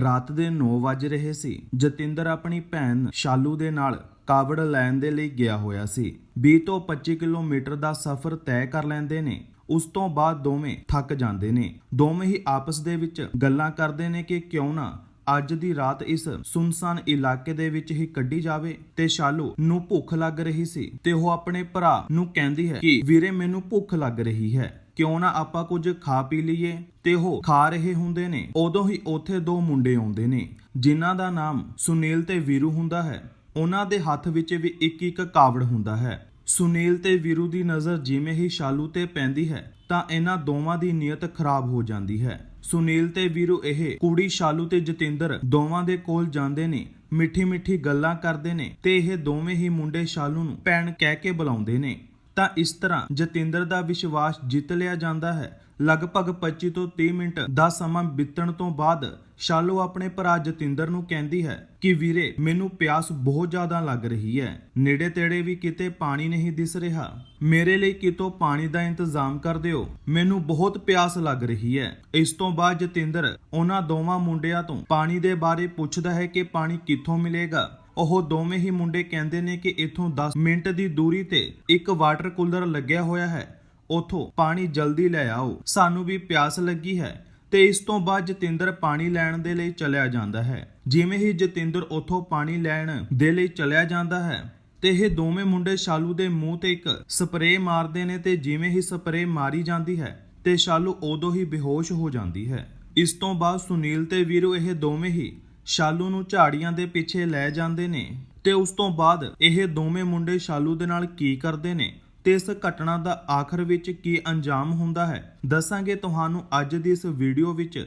ਰਾਤ ਦੇ 9 ਵਜ ਰਹੇ ਸੀ। ਜਤਿੰਦਰ ਆਪਣੀ ਭੈਣ ਸ਼ਾਲੂ ਦੇ ਨਾਲ ਕਾਵੜ ਲੈਣ ਦੇ ਲਈ ਗਿਆ ਹੋਇਆ ਸੀ। 20 ਤੋਂ 25 ਕਿਲੋਮੀਟਰ ਦਾ ਸਫ਼ਰ ਤੈਅ ਕਰ ਲੈਂਦੇ ਨੇ। ਉਸ ਤੋਂ ਬਾਅਦ ਦੋਵੇਂ ਥੱਕ ਜਾਂਦੇ ਨੇ। ਦੋਵੇਂ ਹੀ ਆਪਸ ਦੇ ਵਿੱਚ ਗੱਲਾਂ ਕਰਦੇ ਨੇ ਕਿ ਕਿਉਂ ਨਾ ਅੱਜ ਦੀ ਰਾਤ ਇਸ ਸੁਨਸਾਨ ਇਲਾਕੇ ਦੇ ਵਿੱਚ ਹੀ ਕੱਢੀ ਜਾਵੇ ਤੇ ਸ਼ਾਲੂ ਨੂੰ ਭੁੱਖ ਲੱਗ ਰਹੀ ਸੀ ਤੇ ਉਹ ਆਪਣੇ ਭਰਾ ਨੂੰ ਕਹਿੰਦੀ ਹੈ ਕਿ ਵੀਰੇ ਮੈਨੂੰ ਭੁੱਖ ਲੱਗ ਰਹੀ ਹੈ। ਕਿਉਂ ਨਾ ਆਪਾਂ ਕੁਝ ਖਾ ਪੀ ਲਈਏ? ਤੇ ਉਹ ਖਾ ਰਹੇ ਹੁੰਦੇ ਨੇ। ਉਦੋਂ ਹੀ ਉੱਥੇ ਦੋ ਮੁੰਡੇ ਆਉਂਦੇ ਨੇ, ਜਿਨ੍ਹਾਂ ਦਾ ਨਾਮ ਸੁਨੀਲ ਤੇ ਵੀਰੂ ਹੁੰਦਾ ਹੈ। ਉਹਨਾਂ ਦੇ ਹੱਥ ਵਿੱਚ ਵੀ ਇੱਕ ਇੱਕ ਕਾਵੜ ਹੁੰਦਾ ਹੈ। ਸੁਨੀਲ ਤੇ ਵੀਰੂ ਦੀ ਨਜ਼ਰ ਜਿਵੇਂ ਹੀ ਸ਼ਾਲੂ ਤੇ ਪੈਂਦੀ ਹੈ, ਤਾਂ ਇਹਨਾਂ ਦੋਵਾਂ ਦੀ ਨੀਅਤ ਖਰਾਬ ਹੋ ਜਾਂਦੀ ਹੈ। ਸੁਨੀਲ ਤੇ ਵੀਰੂ ਇਹ ਕੁੜੀ ਸ਼ਾਲੂ ਤੇ ਜਤਿੰਦਰ ਦੋਵਾਂ ਦੇ ਕੋਲ ਜਾਂਦੇ ਨੇ ਮਿੱਠੀ ਮਿੱਠੀ ਗੱਲਾਂ ਕਰਦੇ ਨੇ ਤੇ ਇਹ ਦੋਵੇਂ ਹੀ ਮੁੰਡੇ ਸ਼ਾਲੂ ਨੂੰ ਭੈਣ ਕਹਿ ਕੇ ਬੁਲਾਉਂਦੇ ਨੇ। ਤਾਂ ਇਸ ਤਰ੍ਹਾਂ ਜਤਿੰਦਰ ਦਾ ਵਿਸ਼ਵਾਸ ਜਿੱਤ ਲਿਆ ਜਾਂਦਾ ਹੈ। ਲਗਭਗ 25 ਤੋਂ 30 ਮਿੰਟ ਦਾ ਸਮਾਂ ਬੀਤਣ ਤੋਂ ਬਾਅਦ ਸ਼ਾਲੂ ਆਪਣੇ ਭਰਾ ਜਤਿੰਦਰ ਨੂੰ ਕਹਿੰਦੀ ਹੈ ਕਿ, ਵੀਰੇ, ਮੈਨੂੰ ਪਿਆਸ ਬਹੁਤ ਜ਼ਿਆਦਾ ਲੱਗ ਰਹੀ ਹੈ। ਨੇੜੇ ਤੇੜੇ ਵੀ ਕਿਤੇ ਪਾਣੀ ਨਹੀਂ ਦਿਸ ਰਿਹਾ। ਮੇਰੇ ਲਈ ਕਿਤੋਂ ਪਾਣੀ ਦਾ ਇੰਤਜ਼ਾਮ ਕਰ ਦਿਓ। ਮੈਨੂੰ ਬਹੁਤ ਪਿਆਸ ਲੱਗ ਰਹੀ ਹੈ। ਇਸ ਤੋਂ ਬਾਅਦ ਜਤਿੰਦਰ ਉਹਨਾਂ ਦੋਵਾਂ ਮੁੰਡਿਆਂ ਤੋਂ ਪਾਣੀ ਦੇ ਬਾਰੇ ਪੁੱਛਦਾ ਹੈ ਕਿ ਪਾਣੀ ਕਿੱਥੋਂ ਮਿਲੇਗਾ। ਉਹ ਦੋਵੇਂ ਹੀ ਮੁੰਡੇ ਕਹਿੰਦੇ ਨੇ ਕਿ ਇੱਥੋਂ 10 ਮਿੰਟ ਦੀ ਦੂਰੀ ਤੇ ਇੱਕ ਵਾਟਰ ਕੂਲਰ ਲੱਗਿਆ ਹੋਇਆ ਹੈ। ਉਥੋਂ ਪਾਣੀ ਜਲਦੀ ਲੈ ਆਓ। ਸਾਨੂੰ ਵੀ ਪਿਆਸ ਲੱਗੀ ਹੈ ਤੇ ਇਸ ਤੋਂ ਬਾਅਦ ਜਤਿੰਦਰ ਪਾਣੀ ਲੈਣ ਦੇ ਲਈ ਚਲਿਆ ਜਾਂਦਾ ਹੈ। ਜਿਵੇਂ ਹੀ ਜਤਿੰਦਰ ਉਥੋਂ ਪਾਣੀ ਲੈਣ ਦੇ ਲਈ ਚਲਿਆ ਜਾਂਦਾ ਹੈ ਤੇ ਇਹ ਦੋਵੇਂ ਮੁੰਡੇ ਸ਼ਾਲੂ ਦੇ ਮੂੰਹ ਤੇ ਇੱਕ ਸਪਰੇਅ ਮਾਰਦੇ ਨੇ ਤੇ ਜਿਵੇਂ ਹੀ ਸਪਰੇਅ ਮਾਰੀ ਜਾਂਦੀ ਹੈ ਤੇ ਸ਼ਾਲੂ ਉਦੋਂ ਹੀ ਬੇਹੋਸ਼ ਹੋ ਜਾਂਦੀ ਹੈ। ਇਸ ਤੋਂ ਬਾਅਦ ਸੁਨੀਲ ਤੇ ਵੀਰੂ ਇਹ ਦੋਵੇਂ ਹੀ ਸ਼ਾਲੂ ਨੂੰ ਝਾੜੀਆਂ ਦੇ ਪਿੱਛੇ ਲੈ ਜਾਂਦੇ ਨੇ ਤੇ ਉਸ ਤੋਂ ਬਾਅਦ ਇਹ ਦੋਵੇਂ ਮੁੰਡੇ ਸ਼ਾਲੂ ਦੇ ਨਾਲ ਕੀ ਕਰਦੇ ਨੇ ਤੇ ਇਸ ਘਟਨਾ ਦਾ ਆਖਰ ਵਿੱਚ ਕੀ ਅੰਜਾਮ ਹੁੰਦਾ ਹੈ? ਦੱਸਾਂਗੇ ਤੁਹਾਨੂੰ ਅੱਜ ਦੀ ਇਸ ਵੀਡੀਓ ਵਿੱਚ।